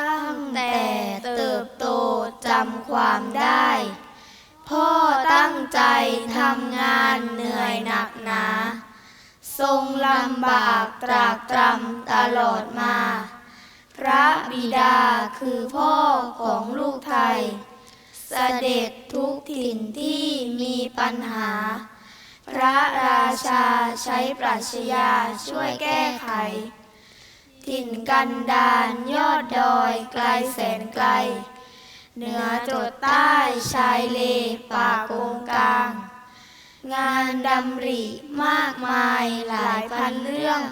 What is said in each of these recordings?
ตั้งแต่เติบโตจำความได้ พ่อตั้งใจทำงานเหนื่อยหนักหนาทรงลำบากตรากตรำตลอดมา พระบิดาคือพ่อของลูกไทย เสด็จทุกถิ่นที่มีปัญหา พระราชาใช้ปรัชญาช่วยแก้ไข ถิ่นกันดารยอดดอยไกลแสนไกล เหนือจดใต้ชายเลป่าโกงกลาง งานดำริมากมายหลายพันเรื่อง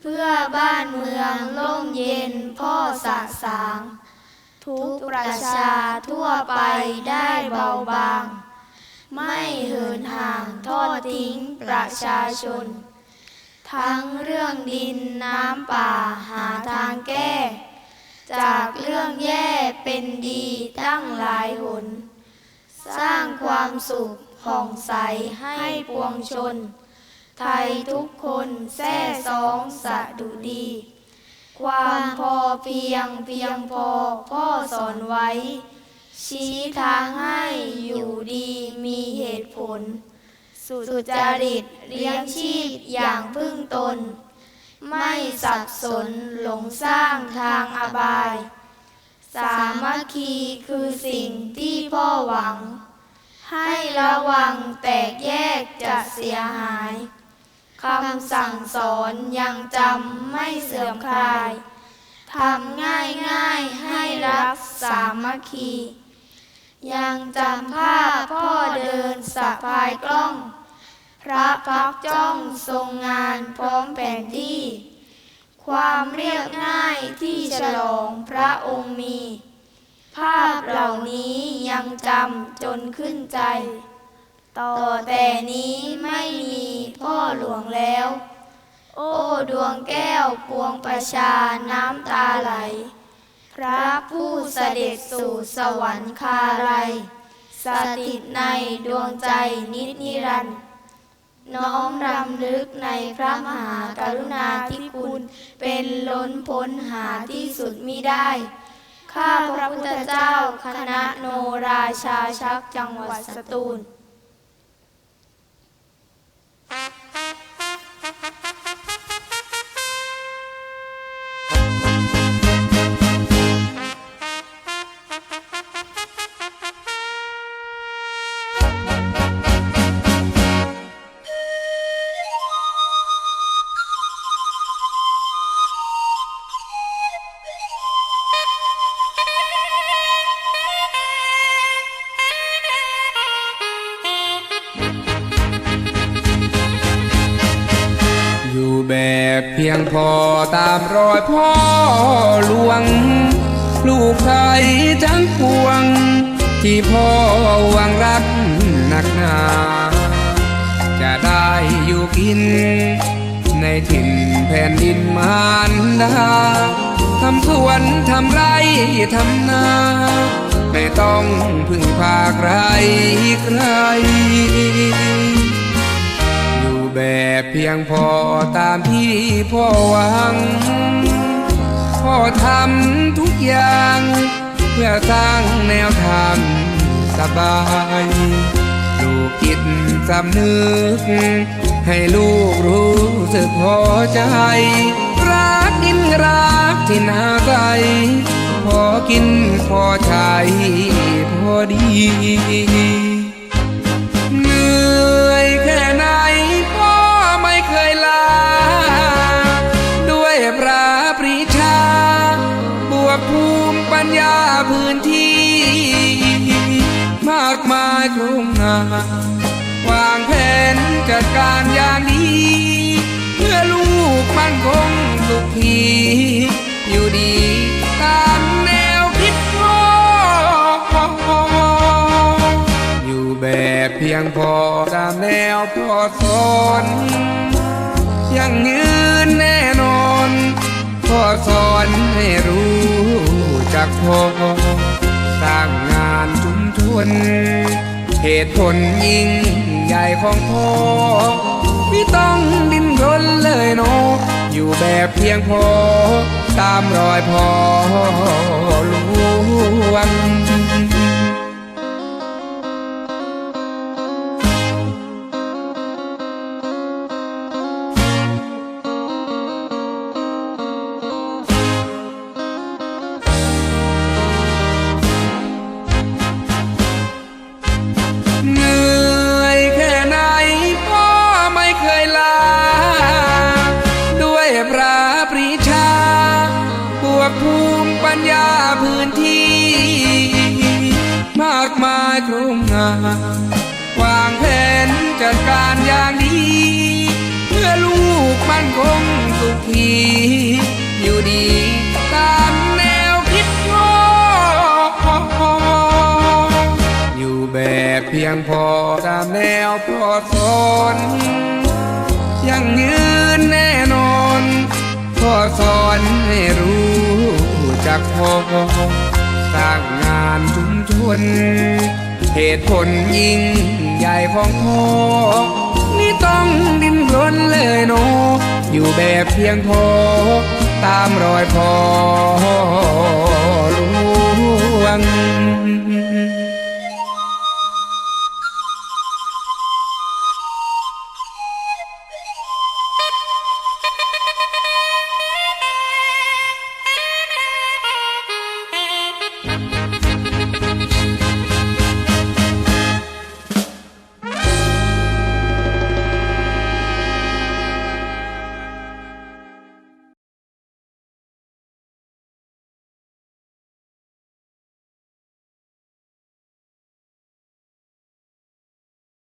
เพื่อบ้านเมืองร่มเย็นพ่อสะสาง ทุกประชาทั่วไปได้เบาบาง ไม่เหินห่างทอดทิ้งประชาชน ทั้งเรื่องดินน้ำป่าหาทางแก้ จากเรื่องแย่เป็นดีตั้งหลายหน สร้างความสุขผ่องใสให้ปวงชน ไทยทุกคนแท้สองสะดุดี ความพอเพียงเพียงพอพ่อสอนไว้ ชี้ทางให้อยู่ดีมีเหตุผล สุจริตเลี้ยงชีพอย่างพึ่งตน ไม่สับสนหลงสร้างทางอบาย สามัคคีคือสิ่งที่พ่อหวัง ให้ระวังแตกแยกจะเสียหายคำสั่งสอนยังจำไม่เสื่อมคลายทำง่ายง่ายให้รักสามัคคี ยังจำภาพพ่อเดินสะพายกล้อง พระพักจ้องทรงงานพร้อมแผนที่ ความเรียบง่ายที่ฉลองพระองค์มี ภาพเหล่านี้ยังจำจนขึ้นใจ ต่อแต่นี้ไม่มีพ่อหลวงแล้ว โอ้ดวงแก้วปวงประชาน้ำตาไหล พระผู้เสด็จสู่สวรรคาลัย สถิตในดวงใจนิจนิรันดร์น้อมรำลึกในพระมหากรุณาธิคุณเป็นล้นพ้นหาที่สุดมิได้ ข้าพระพุทธเจ้าคณะโนราชาชักจังหวัดสตูลอยู่ เพียงพอตามรอยพ่อหลวง ลูกไทยทั้งปวง ที่พ่อหวังรักหนักหนา จะได้อยู่กิน ในถิ่นแผ่นดินมารดาทำสวนทำไรทำนา ไม่ต้องพึ่งพาใครใคร เพียงพอตามที่พ่อหวัง พ่อทำทุกอย่าง เพื่อสร้างแนวทางสบายลูกคิดสำนึก ให้ลูกรู้สึกพอใจ รักกินรักที่นาใจพอกินพอใช้พอดี พื้นที่ มากมายโครงงานวางแผนจัดการอย่างดีเพื่อลูกมันคงสุขีอยู่ดีตามแนวคิดพ่ออยู่แบบเพียงพอตามแนวพ่อสอนยังยืนแน่นอนพ่อสอนให้รู้ จักพอสร้างงานชุมชนเหตุผลยิ่งใหญ่ของพ่อไม่ต้องดิ้นรนเลยเนาะอยู่แบบเพียงพอ ตามรอยพ่อหลวง วางแผนจัดการอย่างดี เพื่อลูกมันคงสุขี อยู่ดีตามแนวคิดพ่ออยู่แบบเพียงพอตามแนวพอสอนยังยืนแน่นอนพ่อสอนให้รู้จักพอ สร้างงานชุมชน เหตุผลยิ่งใหญ่ของพ่อนี่ต้องดิ้นรนเลยโน อยู่แบบเพียงพอ ตามรอยพ่อ